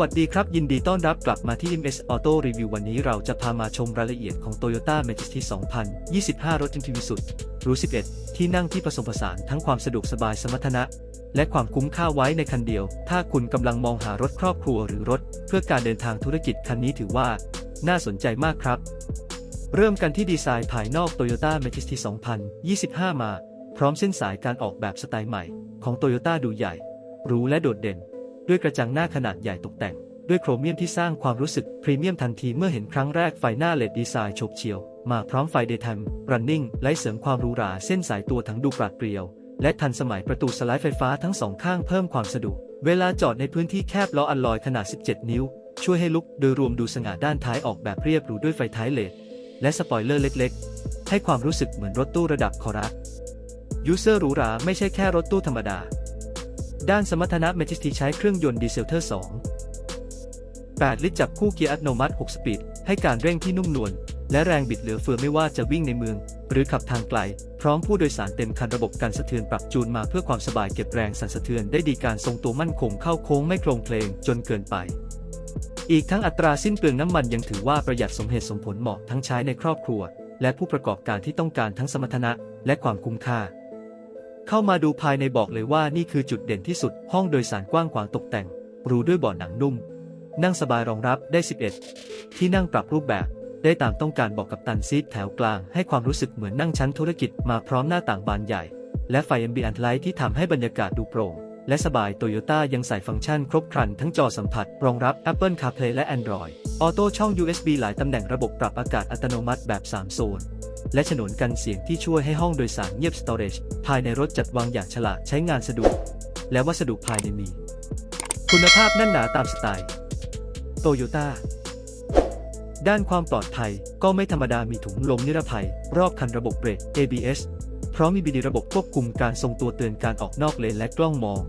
วัสดีครับ ยินดีต้อนรับกลับมาที่ MS Auto Review วันนี้เราจะพามาชมรายละเอียดของ Toyota Majesty 2025 รถ MPV สุดหรู11 ที่นั่งที่ผสมผสานทั้งความสะดวกสบายสมรรถนะ และความคุ้มค่าไว้ในคันเดียว ถ้าคุณกำลังมองหารถครอบครัวหรือรถ เพื่อการเดินทางธุรกิจคันนี้ถือว่า น่าสนใจมากครับ เริ่มกันที่ดีไซน์ภายนอก Toyota Majesty 2025 มา พร้อมเส้นสายการออกแบบสไตล์ใหม่ ของ Toyota ดูใหญ่หรูและโดดเด่น ด้วยกระจังหน้าขนาดใหญ่ตกแต่ง ด้วยโครเมียมที่สร้างความรู้สึกพรีเมียมทันทีเมื่อเห็นครั้งแรกไฟหน้าเลดดีไซน์ฉบเฉียว มาพร้อมไฟเดย์ไทม์รันนิ่งไล่เสริมความหรูหราเส้นสายตัวทั้งดูปราดเปรียว และทันสมัยประตูสไลด์ไฟฟ้าทั้งสองข้างเพิ่มความสะดวกเวลาจอดในพื้นที่แคบล้ออัลลอยขนาด 17 นิ้ว ช่วยให้ลุกโดยรวมดูสง่าด้านท้ายออกแบบเรียบหรูด้วยไฟท้ายเลดและสปอยเลอร์เล็กๆ ให้ความรู้สึกเหมือนรถตู้ระดับคอรัสยูเซอร์หรูหราไม่ใช่แค่รถตู้ธรรมดา ด้านสมรรถนะ Majesty ใช้เครื่องยนต์ดีเซลเทอร์ 2 8 ลิตรจับคู่เกียร์อัตโนมัติ 6 สปีด ให้การเร่งที่นุ่มนวลและแรงบิดเหลือเฟือไม่ว่าจะวิ่งในเมือง หรือขับทางไกล พร้อมผู้โดยสารเต็มคันระบบการสะเทือนปรับจูนมาเพื่อความสบายเก็บแรงสั่นสะเทือนได้ดีการทรงตัวมั่นคงเข้าโค้งไม่โครงเพลงจนเกินไป อีกทั้งอัตราสิ้นเปลืองน้ำมันยังถือว่าประหยัดสมเหตุสมผลเหมาะทั้งใช้ในครอบครัว และผู้ประกอบการที่ต้องการทั้งสมรรถนะ และความคุ้มค่า เข้ามาดูภายในบอกเลยว่านี่คือจุดเด่นที่สุด ห้องโดยสารกว้างขวางตกแต่งหรูด้วยเบาะหนังนุ่ม นั่งสบายรองรับได้ 11 ที่นั่งปรับรูปแบบได้ตามต้องการบอกกับตันซีทแถวกลาง ให้ความรู้สึกเหมือนนั่งชั้นธุรกิจมาพร้อมหน้าต่างบานใหญ่ และไฟ Ambient Light ที่ทำให้บรรยากาศดูโปร่ง และสบายโตโยต้ายังใส่ฟังก์ชันครบครัน ทั้งจอสัมผัส รองรับ Apple CarPlay และ Android Auto ช่อง USB หลายตำแหน่งระบบปรับอากาศอัตโนมัติแบบ 3 โซน และฉนวนกันเสียงที่ช่วยให้ห้องโดยสารเงียบ Storage ภายในรถจัดวางอย่างฉลาดใช้งานสะดวก และวัสดุภายในมี คุณภาพแน่นหนาตามสไตล์โตโยต้าด้านความปลอดภัยก็ไม่ธรรมดามีถุงลมนิรภัย รอบคันระบบเบรก ABS พร้อมมีบีดีระบบควบคุมการทรงตัวเตือนการออกนอกเลนและกล้องมอง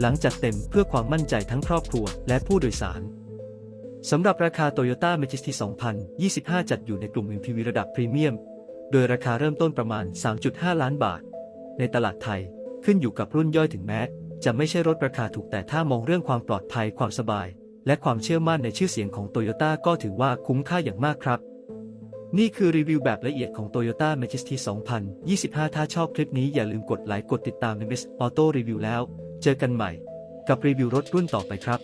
หลังจัดเต็มเพื่อความมั่นใจทั้งครอบครัวและผู้โดยสารสำหรับราคา Toyota Majesty 2025 จัดอยู่ในกลุ่ม MPV ระดับพรีเมียม โดยราคาเริ่มต้นประมาณ 3.5 ล้านบาท ในตลาดไทยขึ้นอยู่กับรุ่นย่อยถึงแม้ จะไม่ใช่รถราคาถูกแต่ถ้ามองเรื่องความปลอดภัยความสบาย และความเชื่อมั่นในชื่อเสียงของ Toyota ก็ถือว่าคุ้มค่าอย่างมากครับ นี่คือรีวิวแบบละเอียดของ Toyota Majesty 2025 ถ้าชอบคลิปนี้อย่าลืมกดไลค์กดติดตาม MS Auto Review แล้ว เจอกันใหม่ กับรีวิวรถรุ่นต่อไปครับ